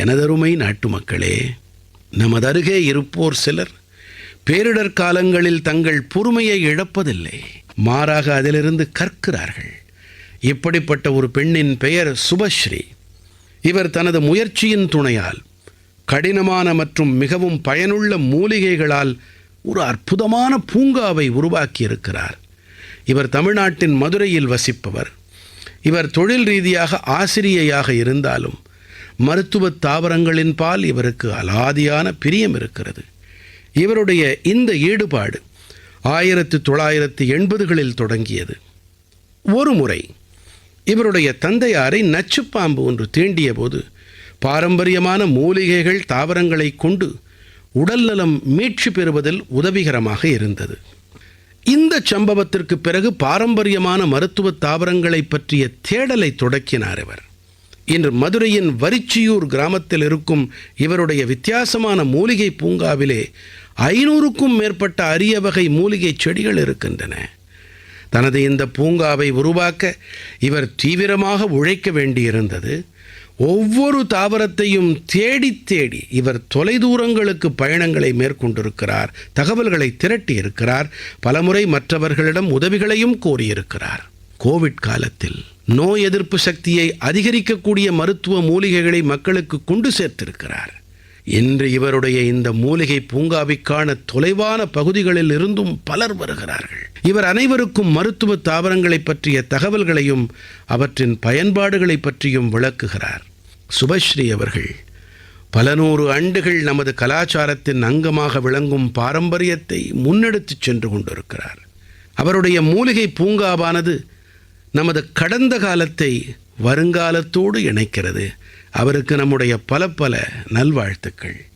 எனதருமை நாட்டுமக்களே நமது அருகே இருப்போர் சிலர் பேரிடர் காலங்களில் தங்கள் பொறுமையை இழப்பதில்லை. மாறாக அதிலிருந்து கற்கிறார்கள். இப்படிப்பட்ட ஒரு பெண்ணின் பெயர் சுபஸ்ரீ. இவர் தனது முயற்சியின் துணையால் கடினமான மற்றும் மிகவும் பயனுள்ள மூலிகைகளால் ஒரு அற்புதமான பூங்காவை உருவாக்கியிருக்கிறார். இவர் தமிழ்நாட்டின் மதுரையில் வசிப்பவர். இவர் தொழில் ரீதியாக ஆசிரியையாக இருந்தாலும் மருத்துவத் தாவரங்களின் பால் இவருக்கு அலாதியான பிரியம் இருக்கிறது. இவருடைய இந்த ஈடுபாடு ஆயிரத்து தொள்ளாயிரத்து எண்பதுகளில் தொடங்கியது. ஒரு முறை இவருடைய தந்தையாரை நச்சுப்பாம்பு ஒன்று தீண்டிய போது பாரம்பரியமான மூலிகைகள் தாவரங்களைக் கொண்டு உடல்நலம் மீட்சி பெறுவதில் உதவிகரமாக இருந்தது. இந்த சம்பவத்திற்கு பிறகு பாரம்பரியமான மருத்துவ தாவரங்களைப் பற்றிய தேடலை தொடக்கினார் இவர். இன்று மதுரையின் வரிச்சியூர் கிராமத்தில் இருக்கும் இவருடைய வித்தியாசமான மூலிகை பூங்காவிலே ஐநூறுக்கும் மேற்பட்ட அரிய வகை மூலிகை செடிகள் இருக்கின்றன. தனது இந்த பூங்காவை உருவாக்க இவர் தீவிரமாக உழைக்க வேண்டியிருந்தது. ஒவ்வொரு தாவரத்தையும் தேடித் தேடி இவர் தொலைதூரங்களுக்கு பயணங்களை மேற்கொண்டிருக்கிறார் தகவல்களை திரட்டியிருக்கிறார் பலமுறை மற்றவர்களிடம் உதவிகளையும் கோரியிருக்கிறார். கோவிட் காலத்தில் நோய் எதிர்ப்பு சக்தியை அதிகரிக்கக்கூடிய மருத்துவ மூலிகைகளை மக்களுக்கு கொண்டு சேர்த்திருக்கிறார். இன்று இவருடைய இந்த மூலிகை பூங்காவிற்கான தொலைவான பகுதிகளில் இருந்தும் பலர் வருகிறார்கள். இவர் அனைவருக்கும் மருத்துவ தாவரங்களை பற்றிய தகவல்களையும் அவற்றின் பயன்பாடுகளை பற்றியும் விளக்குகிறார். சுபஸ்ரீ அவர்கள் பல நூறு ஆண்டுகள் நமது கலாச்சாரத்தின் அங்கமாக விளங்கும் பாரம்பரியத்தை முன்னெடுத்துச் சென்று கொண்டிருக்கிறார். அவருடைய மூலிகை பூங்காவானது நமது கடந்த காலத்தை வருங்காலத்தோடு இணைக்கிறது. அவருக்கு நம்முடைய பல பல நல்வாழ்த்துக்கள்.